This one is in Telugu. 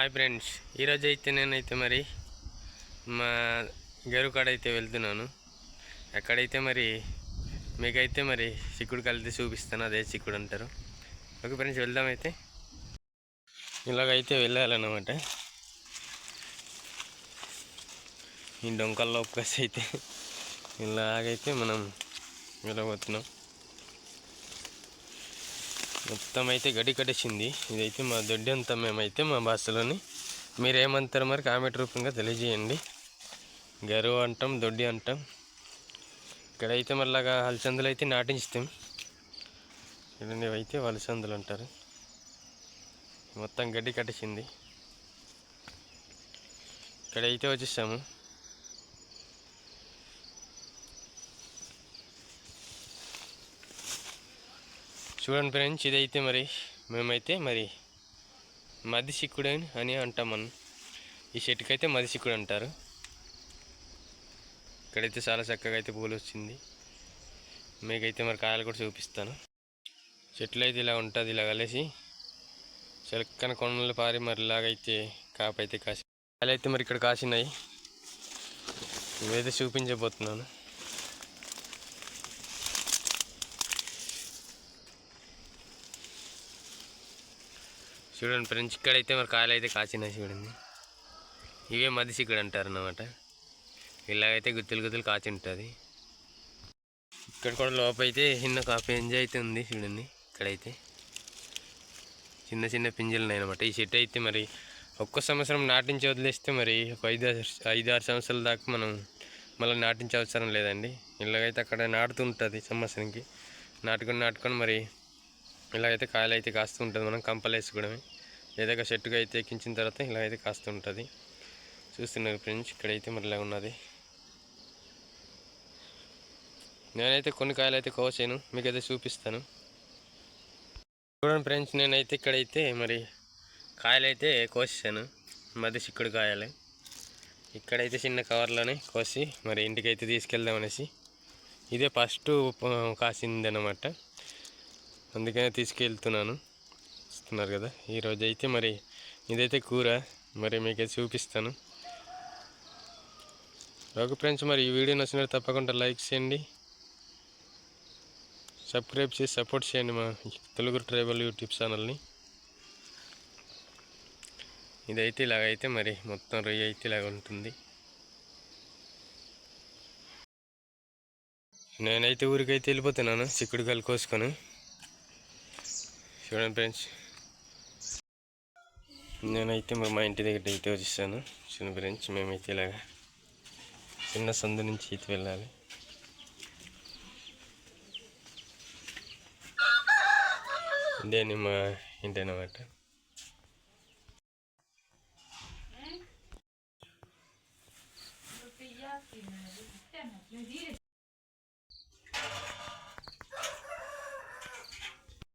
హాయ్ ఫ్రెండ్స్ ఈరోజు అయితే నేనైతే మరి మా గరువు అయితే వెళ్తున్నాను. అక్కడైతే మరి మీకైతే మరి చిక్కుడు కలిసి చూపిస్తాను అదే చిక్కుడు అంటారు. ఓకే ఫ్రెండ్స్ వెళ్దాం అయితే. ఇలాగైతే వెళ్ళాలన్నమాట. ఈ డొంకల్లో ఒక్కసి అయితే ఇలాగైతే మనం వెళ్ళబోతున్నాం. మొత్తం అయితే గడి కట్టేసింది ఇదైతే మా దొడ్డి అంతా మేమైతే మా భాషలోని మీరేమంటారు మరి కామెంట్ రూపంగా తెలియజేయండి. గరువు అంటాం దొడ్డి అంటాం. ఇక్కడైతే మళ్ళాగా అలసందులు అయితే నాటించుతాం. చూడండి అయితే వలసందులు అంటారు. మొత్తం గడ్డి కట్టేసింది ఇక్కడైతే వచ్చేసాము. చూడండి ఫ్రెండ్స్ ఇదైతే మరి మేమైతే మరి మది సిక్కుడు అని- అని అంటాం మనం. ఈ చెట్టుకి అయితే మది సిక్కుడు అంటారు. ఇక్కడైతే చాలా చక్కగా అయితే పూలు వచ్చింది. మీకైతే మరి కాయలు కూడా చూపిస్తాను. చెట్లు అయితే ఇలా ఉంటుంది ఇలా కలిసి. చెలక్కన కొండలు పారి మరి ఇలాగైతే కాపైతే కాసి కాయలు అయితే మరి ఇక్కడ కాసినాయి. ఇవైతే చూపించబోతున్నాను. చూడండి ఫ్రెండ్స్ ఇక్కడైతే మరి కాయలు అయితే కాసినాయి చూడండి. ఇవే మది చిక్కుడు అంటారు అన్నమాట. ఇలాగైతే గుత్తులు గుత్తులు కాచి ఉంటుంది. ఇక్కడ కూడా లోపైతే చిన్న కాఫీ ఎంజాయ్ అయితే ఉంది చూడండి ఇక్కడైతే. చిన్న చిన్న పింజలు ఉన్నాయి అనమాట ఈ చెట్టు అయితే మరి ఒక్క సంవత్సరం నాటించి వదిలేస్తే మరి ఒక ఐదు ఆరు- ఐదు ఆరు సంవత్సరాల దాకా మనం మళ్ళీ నాటించే అవసరం లేదండి. ఇలాగైతే అక్కడ నాటుతుంటుంది సంవత్సరంకి నాటుకొని నాటుకొని మరి ఇలాగైతే కాయలు అయితే కాస్తూ ఉంటుంది మనం కంపలు కూడా ఏదో చెట్టుగా అయితే ఎక్కించిన తర్వాత ఇలాగైతే కాస్తూ ఉంటుంది చూస్తున్నారు ఫ్రెండ్స్ ఇక్కడైతే మరి ఇలా ఉన్నది. నేనైతే కొన్ని కాయలు అయితే కోసాను మీకైతే చూపిస్తాను. చూడండి ఫ్రెండ్స్ నేనైతే ఇక్కడైతే మరి కాయలు అయితే కోసాను మధ్య చిక్కుడు కాయలు. ఇక్కడైతే చిన్న కవర్లోనే కోసి మరి ఇంటికైతే తీసుకెళ్దామనేసి ఇదే ఫస్ట్ కాసింది అనమాట అందుకనే తీసుకెళ్తున్నాను. చూస్తున్నారు కదా? ఈరోజు అయితే మరి ఇదైతే కూర. మరి మీకు చూపిస్తాను. ఓకే ఫ్రెండ్స్ మరి ఈ వీడియో నచ్చినట్టు తప్పకుండా లైక్ చేయండి. సబ్స్క్రైబ్ చేసి సపోర్ట్ చేయండి మా తెలుగు ట్రైబల్ యూట్యూబ్ ఛానల్ని. ఇదైతే ఇలాగైతే మరి మొత్తం రొయ్య అయితే ఇలాగ ఉంటుంది. నేనైతే ఊరికైతే వెళ్ళిపోతున్నాను. చిక్కుడుకాయలు కోసుకొని. చూడండి ఫ్రెండ్స్. నేనైతే మా ఇంటి దగ్గర అయితే వచ్చేసాను. చూడండి ఫ్రెండ్స్ మేమైతే ఇలాగా చిన్న సందు నుంచి అయితే వెళ్ళాలి. ఇదే మా ఇంటి అన్నమాట.